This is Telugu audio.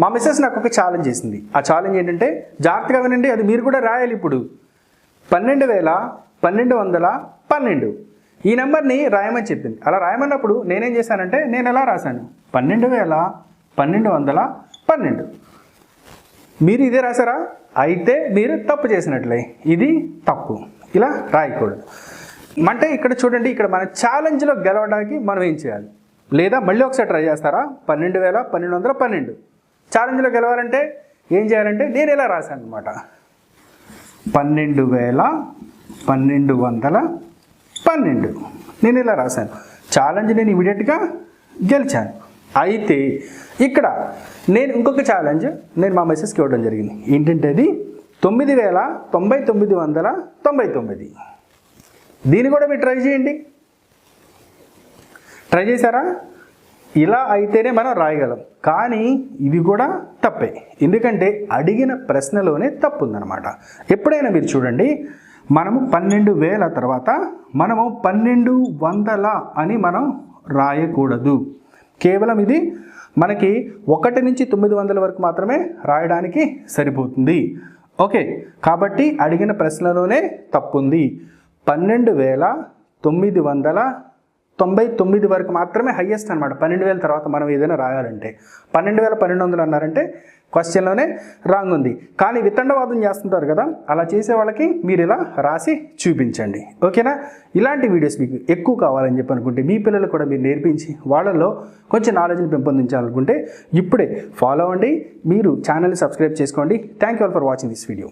మా మిస్సెస్ నాకు ఒక ఛాలెంజ్ చేసింది. ఆ ఛాలెంజ్ ఏంటంటే జాగ్రత్తగా వినండి అది మీరు కూడా రాయాలి ఇప్పుడు. పన్నెండు వేల పన్నెండు వందల పన్నెండు. ఈ నెంబర్ని రాయమని చెప్పింది. అలా రాయమన్నప్పుడు నేనేం చేశానంటే నేను ఎలా రాశాను? పన్నెండు వేల పన్నెండు వందల పన్నెండు. మీరు ఇదే రాశారా? అయితే మీరు తప్పు చేసినట్లే. ఇది తప్పు. ఇలా రాయకూడదు. అంటే ఇక్కడ చూడండి ఇక్కడ మన ఛాలెంజ్లో గెలవడానికి మనం ఏం చేయాలి? లేదా మళ్ళీ ఒకసారి ట్రై చేస్తారా? పన్నెండు వేల పన్నెండు వందల పన్నెండు. ఛాలెంజ్లో గెలవాలంటే ఏం చేయాలంటే నేను ఇలా రాశాను అనమాట పన్నెండు వేల పన్నెండు వందల పన్నెండు. నేను ఇలా రాశాను? ఛాలెంజ్ నేను ఇమీడియట్గా గెలిచాను. అయితే ఇక్కడ నేను ఇంకొక ఛాలెంజ్ నేను మా మెసేజ్కి ఇవ్వడం జరిగింది. ఏంటంటే అది తొమ్మిది వేల తొంభై తొమ్మిది వందల తొంభై తొమ్మిది దీన్ని కూడా మీరు ట్రై చేయండి. ట్రై చేశారా? ఇలా అయితేనే మనం రాయగలం. కానీ ఇది కూడా తప్పే. ఎందుకంటే అడిగిన ప్రశ్నలోనే తప్పు ఉందన్నమాట ఎప్పుడైనా మీరు చూడండి మనము పన్నెండు వేల తర్వాత మనము పన్నెండు వందల అని మనం రాయకూడదు. కేవలం ఇది మనకి ఒకటి నుంచి తొమ్మిది వందల వరకు మాత్రమే రాయడానికి సరిపోతుంది. ఓకే కాబట్టి అడిగిన ప్రశ్నలోనే తప్పుంది. పన్నెండు వేల తొమ్మిది వందల తొంభై తొమ్మిది వరకు మాత్రమే హయ్యెస్ట్ అనమాట పన్నెండు వేల తర్వాత మనం ఏదైనా రాయాలంటే. పన్నెండు వేల పన్నెండు వందలు అన్నారంటే క్వశ్చన్లోనే రాంగ్ ఉంది. కానీ వితండవాదం చేస్తుంటారు కదా అలా చేసే వాళ్ళకి మీరు ఇలా రాసి చూపించండి. ఓకేనా? ఇలాంటి వీడియోస్ మీకు ఎక్కువ కావాలని చెప్పి అనుకుంటే మీ పిల్లలు కూడా మీరు నేర్పించి వాళ్ళల్లో కొంచెం నాలెడ్జ్ని పెంపొందించాలనుకుంటే ఇప్పుడే ఫాలో అవ్వండి. మీరు ఛానల్ని సబ్స్క్రైబ్ చేసుకోండి. Thank you all for watching this video